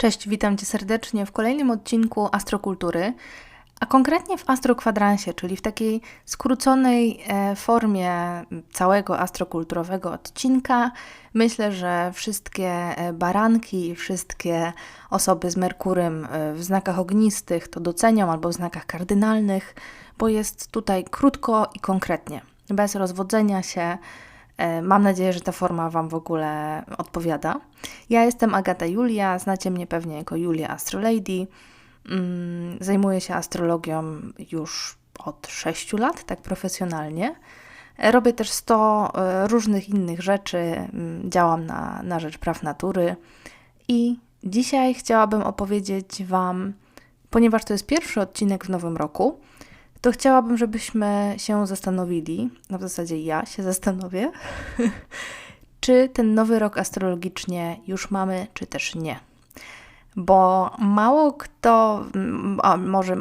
Cześć, witam Cię serdecznie w kolejnym odcinku Astrokultury, a konkretnie w astrokwadransie, czyli w takiej skróconej e, formie całego astrokulturowego odcinka. Myślę, że wszystkie e, baranki, wszystkie osoby z Merkurym e, w znakach ognistych to docenią albo w znakach kardynalnych, bo jest tutaj krótko i konkretnie, bez rozwodzenia się mam nadzieję, że ta forma Wam w ogóle odpowiada. Ja jestem Agata Julia, znacie mnie pewnie jako Julia Astrolady. Mm, zajmuję się astrologią już od 6 lat, tak profesjonalnie. E, robię też 100 e, różnych innych rzeczy, mm, działam na, na rzecz praw natury i dzisiaj chciałabym opowiedzieć Wam, ponieważ to jest pierwszy odcinek w nowym roku, to chciałabym, żebyśmy się zastanowili, no w zasadzie ja się zastanowię, czy ten nowy rok astrologicznie już mamy, czy też nie. Bo mało kto, a może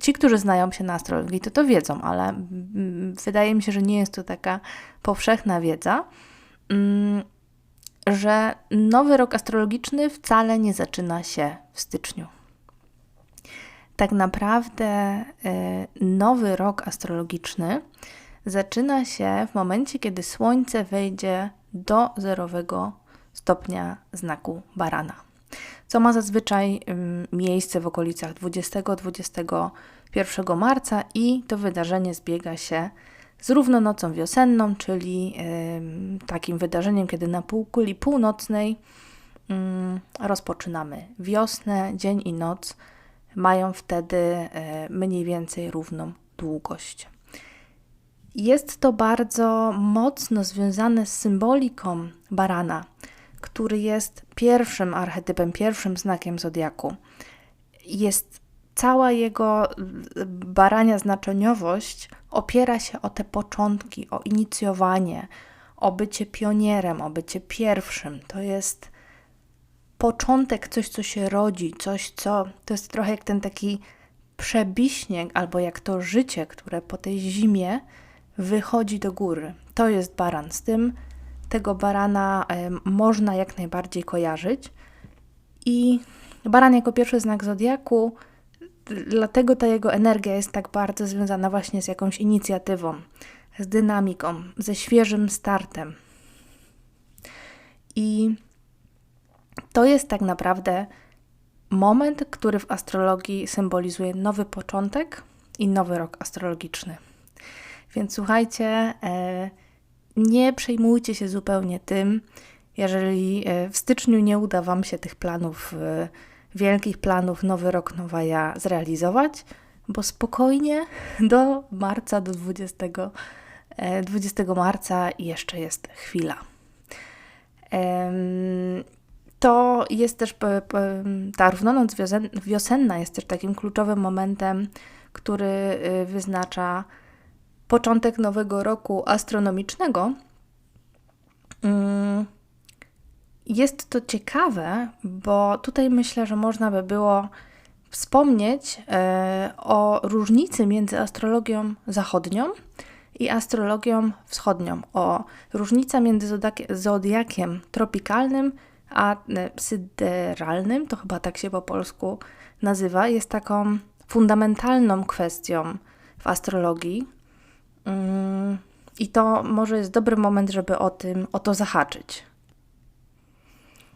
ci, którzy znają się na astrologii, to to wiedzą, ale wydaje mi się, że nie jest to taka powszechna wiedza, mm, że nowy rok astrologiczny wcale nie zaczyna się w styczniu tak naprawdę y, nowy rok astrologiczny zaczyna się w momencie, kiedy Słońce wejdzie do zerowego stopnia znaku barana, co ma zazwyczaj miejsce w okolicach 20-21 marca i to wydarzenie zbiega się z równonocą wiosenną, czyli takim wydarzeniem, kiedy na półkuli północnej rozpoczynamy wiosnę, dzień i noc mają wtedy e, mniej więcej równą długość. Jest to bardzo mocno związane z symboliką barana, który jest pierwszym archetypem, pierwszym znakiem zodiaku. Jest cała jego barania znaczeniowość opiera się o te początki, o inicjowanie, o bycie pionierem, o bycie pierwszym. To jest początek, coś, co się rodzi, coś, co to jest trochę jak ten taki przebiśnieg, albo jak to życie, które po tej zimie wychodzi do góry. To jest baran. Z tym tego barana y, można jak najbardziej kojarzyć. I baran jako pierwszy znak zodiaku, dlatego ta jego energia jest tak bardzo związana właśnie z jakąś inicjatywą, z dynamiką, ze świeżym startem. I to jest tak naprawdę moment, który w astrologii symbolizuje nowy początek i nowy rok astrologiczny. Więc słuchajcie, e, nie przejmujcie się zupełnie tym, jeżeli e, w styczniu nie uda Wam się tych planów, e, wielkich planów, nowy rok, nowa ja zrealizować, bo spokojnie do marca, do 20, 20 marca jeszcze jest chwila to jest też ta równonoc wiosenna jest też takim kluczowym momentem, który y, wyznacza początek nowego roku astronomicznego. Mm, jest to ciekawe, bo tutaj myślę, że można by było wspomnieć e, o różnicy między astrologią zachodnią i astrologią wschodnią, o różnica między zodiakiem tropikalnym a e, syderalnym, to chyba tak się po polsku nazywa, jest taką fundamentalną kwestią w astrologii. Mm, I to może jest dobry moment, żeby o tym, o to zahaczyć.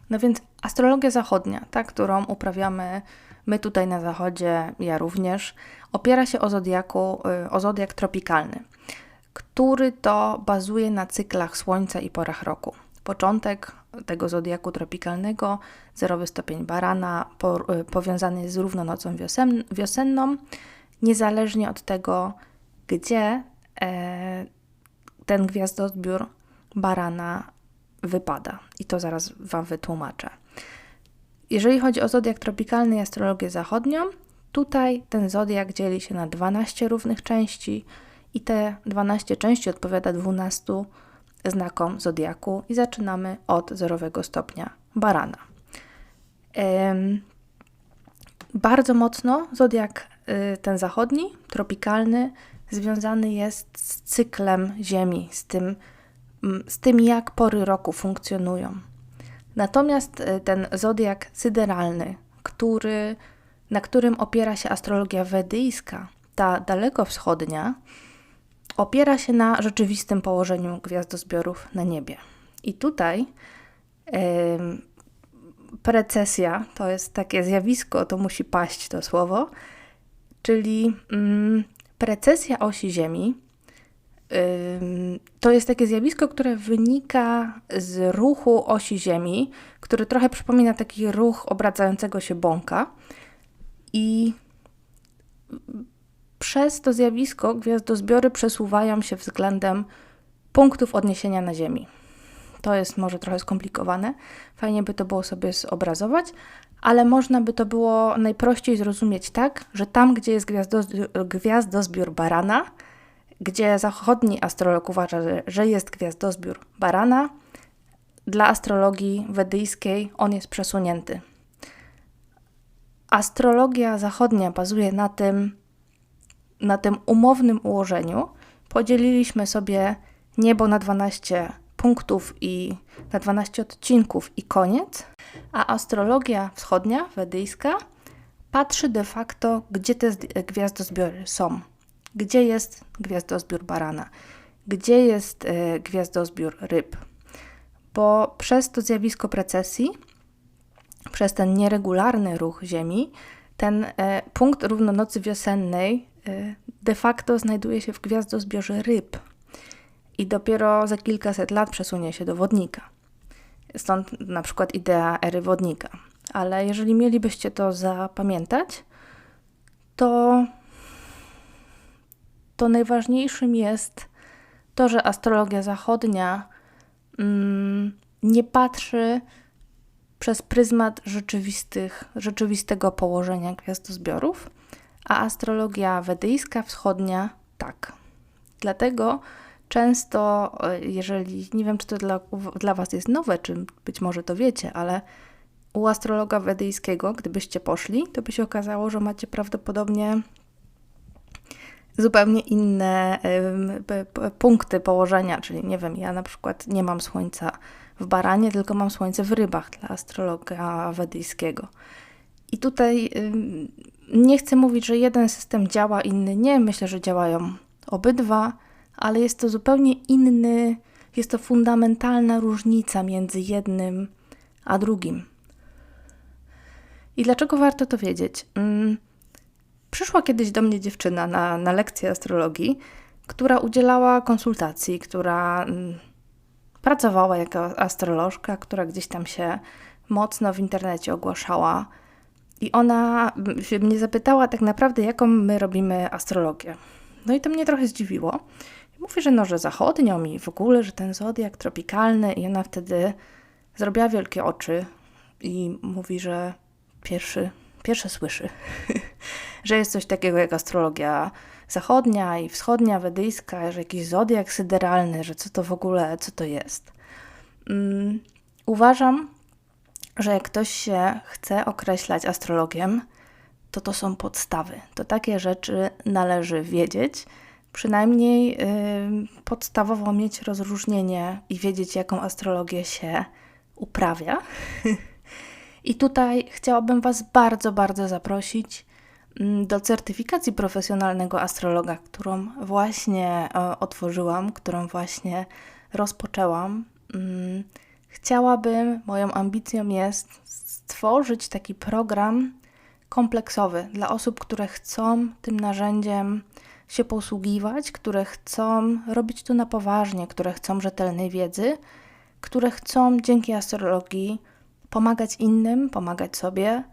No więc astrologia zachodnia, ta, którą uprawiamy my tutaj na zachodzie, ja również, opiera się o zodiaku, y, o zodiak tropikalny, który to bazuje na cyklach słońca i porach roku. Początek tego zodiaku tropikalnego, zerowy stopień barana, po, y, powiązany jest z równonocą wiosen, wiosenną, niezależnie od tego, gdzie e, ten gwiazdozbiór barana wypada. I to zaraz Wam wytłumaczę. Jeżeli chodzi o zodiak tropikalny i astrologię zachodnią, tutaj ten zodiak dzieli się na 12 równych części i te 12 części odpowiada 12 znakom zodiaku i zaczynamy od zerowego stopnia barana. Bardzo mocno zodiak y, ten zachodni, tropikalny, związany jest z cyklem Ziemi, z tym, z tym jak pory roku funkcjonują. Natomiast y, ten zodiak syderalny, który, na którym opiera się astrologia wedyjska, ta dalekowschodnia, opiera się na rzeczywistym położeniu gwiazdozbiorów na niebie. I tutaj yy, precesja to jest takie zjawisko, to musi paść to słowo, czyli yy, precesja osi Ziemi to jest takie zjawisko, które wynika z ruchu osi Ziemi, który trochę przypomina taki ruch obracającego się bąka. I przez to zjawisko gwiazdozbiory przesuwają się względem punktów odniesienia na Ziemi. To jest może trochę skomplikowane, fajnie by to było sobie zobrazować, ale można by to było najprościej zrozumieć tak, że tam, gdzie jest gwiazdozbiór barana, gdzie zachodni astrolog uważa, że jest gwiazdozbiór barana, dla astrologii wedyjskiej on jest przesunięty. Astrologia zachodnia bazuje na tym, na tym umownym ułożeniu. Podzieliliśmy sobie niebo na 12 punktów i na 12 odcinków i koniec, a astrologia wschodnia, wedyjska, patrzy de facto, gdzie te gwiazdozbiory są. Gdzie jest gwiazdozbiór barana? Gdzie jest y, gwiazdozbiór ryb? Bo przez to zjawisko precesji, przez ten nieregularny ruch Ziemi, ten y, punkt równonocy wiosennej de facto znajduje się w gwiazdozbiorze ryb i dopiero za kilkaset lat przesunie się do wodnika. Stąd na przykład idea ery wodnika. Ale jeżeli mielibyście to zapamiętać, to to najważniejszym jest to, że astrologia zachodnia mm, nie patrzy przez pryzmat rzeczywistych, rzeczywistego położenia gwiazdozbiorów, a astrologia wedyjska wschodnia tak. Dlatego często, e, jeżeli nie wiem, czy to dla, dla Was jest nowe, czy być może to wiecie, ale u astrologa wedyjskiego, gdybyście poszli, to by się okazało, że macie prawdopodobnie zupełnie inne punkty położenia, czyli nie wiem, ja na przykład nie mam słońca w baranie, tylko mam słońce w rybach dla astrologa wedyjskiego. I tutaj nie chcę mówić, że jeden system działa, inny nie. Myślę, że działają obydwa, ale jest to zupełnie inny, jest to fundamentalna różnica między jednym a drugim. I dlaczego warto to wiedzieć? Przyszła kiedyś do mnie dziewczyna na, na lekcję astrologii, która udzielała konsultacji, która mm, pracowała jako astrolożka, która gdzieś tam się mocno w internecie ogłaszała. I ona się mnie zapytała tak naprawdę, jaką my robimy astrologię. No i to mnie trochę zdziwiło. Mówi, że no, że zachodnią i w ogóle, że ten zodiak tropikalny i ona wtedy zrobiła wielkie oczy i mówi, że pierwszy pierwsze słyszy, że jest coś takiego jak astrologia zachodnia i wschodnia, wedyjska, że jakiś zodiak syderalny, że co to w ogóle, co to jest. Um, uważam, że jak ktoś się chce określać astrologiem, to to są podstawy. To takie rzeczy należy wiedzieć, przynajmniej yy, podstawowo mieć rozróżnienie i wiedzieć, jaką astrologię się uprawia. I tutaj chciałabym Was bardzo, bardzo zaprosić mm, do certyfikacji profesjonalnego astrologa, którą właśnie e, otworzyłam, którą właśnie rozpoczęłam. Mm, chciałabym, moją ambicją jest stworzyć taki program kompleksowy dla osób, które chcą tym narzędziem się posługiwać, które chcą robić to na poważnie, które chcą rzetelnej wiedzy, które chcą dzięki astrologii pomagać innym, pomagać sobie,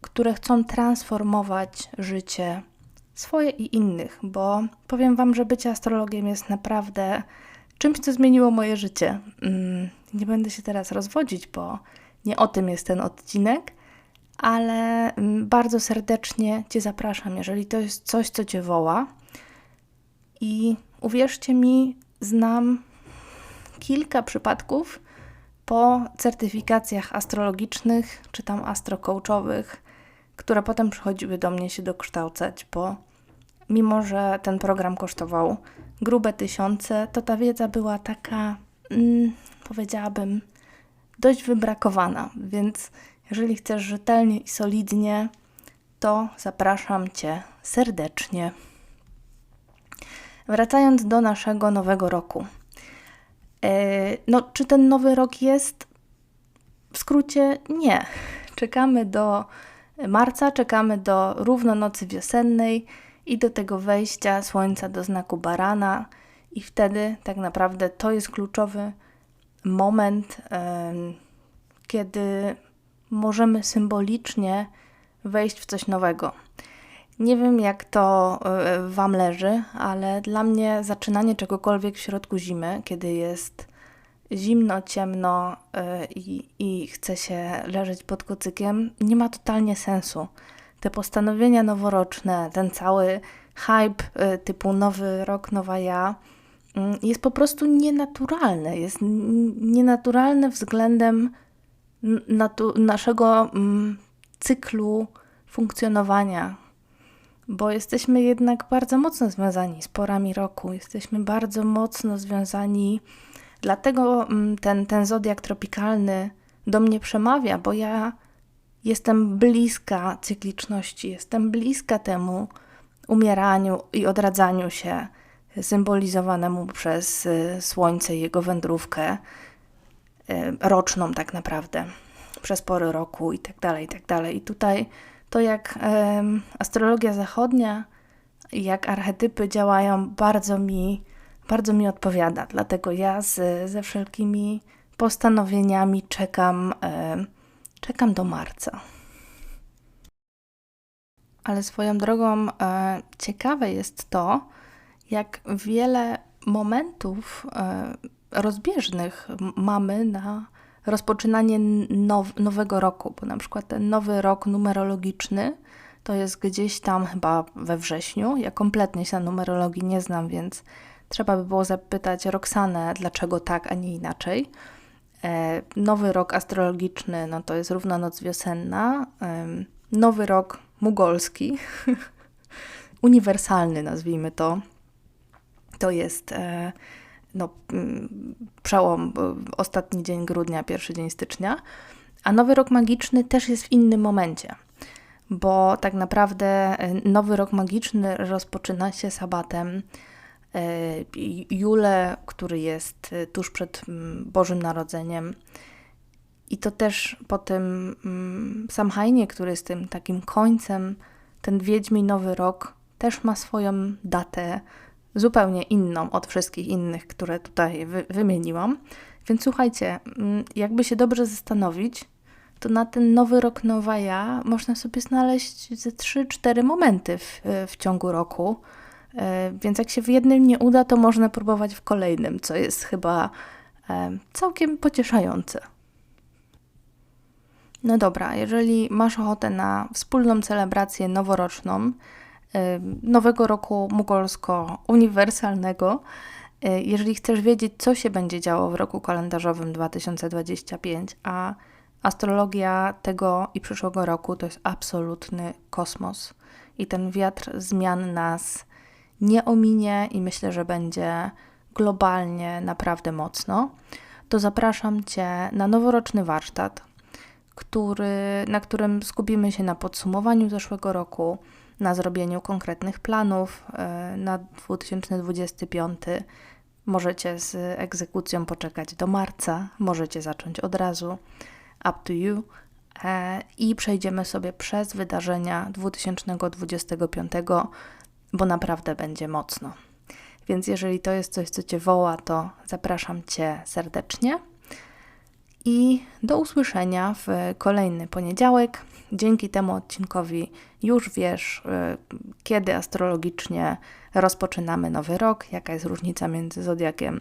które chcą transformować życie swoje i innych, bo powiem Wam, że bycie astrologiem jest naprawdę czymś, co zmieniło moje życie. Mm, nie będę się teraz rozwodzić, bo nie o tym jest ten odcinek, ale mm, bardzo serdecznie Cię zapraszam, jeżeli to jest coś, co Cię woła. I uwierzcie mi, znam kilka przypadków, po certyfikacjach astrologicznych czy tam astrocoachowych, które potem przychodziły do mnie się dokształcać, bo mimo, że ten program kosztował grube tysiące, to ta wiedza była taka, mm, powiedziałabym, dość wybrakowana, więc Jeżeli chcesz rzetelnie i solidnie, to zapraszam Cię serdecznie. Wracając do naszego nowego roku. E, no, czy ten nowy rok jest? W skrócie nie. Czekamy do marca, czekamy do równonocy wiosennej i do tego wejścia słońca do znaku barana, i wtedy tak naprawdę to jest kluczowy moment, kiedy możemy symbolicznie wejść w coś nowego. Nie wiem, jak to e, Wam leży, ale dla mnie zaczynanie czegokolwiek w środku zimy, kiedy jest zimno, ciemno e, i, i chce się leżeć pod kocykiem, nie ma totalnie sensu. Te postanowienia noworoczne, ten cały hype e, typu nowy rok, nowa ja, mm, jest po prostu nienaturalne. Jest nienaturalne względem natu- naszego mm, cyklu funkcjonowania, bo jesteśmy jednak bardzo mocno związani z porami roku, jesteśmy bardzo mocno związani, dlatego mm, ten, ten zodiak tropikalny do mnie przemawia, bo ja jestem bliska cykliczności, jestem bliska temu umieraniu i odradzaniu się symbolizowanemu przez y, słońce i jego wędrówkę y, roczną tak naprawdę, przez pory roku i tak dalej, i tak dalej. I tutaj to jak astrologia zachodnia jak archetypy działają bardzo mi, bardzo mi odpowiada. Dlatego ja z, ze wszelkimi postanowieniami czekam, czekam do marca. Ale swoją drogą e, ciekawe jest to, jak wiele momentów e, rozbieżnych mamy na rozpoczynanie now, nowego roku, bo na przykład ten nowy rok numerologiczny to jest gdzieś tam chyba we wrześniu. Ja kompletnie się na numerologii nie znam, więc trzeba by było zapytać Roxanę, dlaczego tak, a nie inaczej. E, nowy rok astrologiczny no to jest równa noc wiosenna. E, nowy rok mugolski, uniwersalny nazwijmy to. To jest e, no, mm, przełom, ostatni dzień grudnia, pierwszy dzień stycznia, a nowy rok magiczny też jest w innym momencie, bo tak naprawdę nowy rok magiczny rozpoczyna się sabatem e, Jule, który jest e, tuż przed mm, Bożym Narodzeniem. I to też po tym mm, Samhainie, który jest tym takim końcem, ten Wiedźmi Nowy Rok też ma swoją datę zupełnie inną od wszystkich innych, które tutaj wy wymieniłam. Więc słuchajcie, mm, jakby się dobrze zastanowić, to na ten nowy rok, nowa ja można sobie znaleźć ze 3-4 momenty w, w ciągu roku. E, więc jak się w jednym nie uda, to można próbować w kolejnym, co jest chyba e, całkiem pocieszające. No dobra, jeżeli masz ochotę na wspólną celebrację noworoczną, nowego roku mugolsko-uniwersalnego. E, jeżeli chcesz wiedzieć, co się będzie działo w roku kalendarzowym 2025, a astrologia tego i przyszłego roku to jest absolutny kosmos. I ten wiatr zmian nas nie ominie i myślę, że będzie globalnie naprawdę mocno, to zapraszam Cię na noworoczny warsztat, który, na którym skupimy się na podsumowaniu zeszłego roku, na zrobieniu konkretnych planów e, na 2025. Możecie z egzekucją poczekać do marca, możecie zacząć od razu. Up to you. E, I przejdziemy sobie przez wydarzenia 2025, bo naprawdę będzie mocno. Więc jeżeli to jest coś, co Cię woła, to zapraszam Cię serdecznie. I do usłyszenia w kolejny poniedziałek. Dzięki temu odcinkowi już wiesz, y, kiedy astrologicznie rozpoczynamy nowy rok, jaka jest różnica między zodiakiem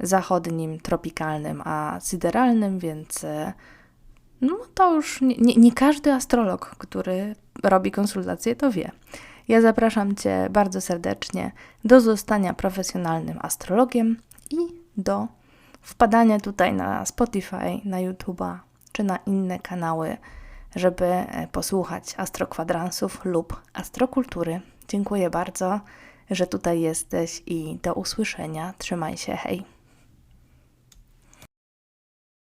zachodnim, tropikalnym a syderalnym, więc y, no to już nie, nie, nie każdy astrolog, który robi konsultacje, to wie. Ja zapraszam Cię bardzo serdecznie do zostania profesjonalnym astrologiem i do wpadania tutaj na Spotify, na YouTube'a czy na inne kanały żeby e, posłuchać astrokwadransów lub astrokultury. Dziękuję bardzo, że tutaj jesteś i do usłyszenia. Trzymaj się, hej.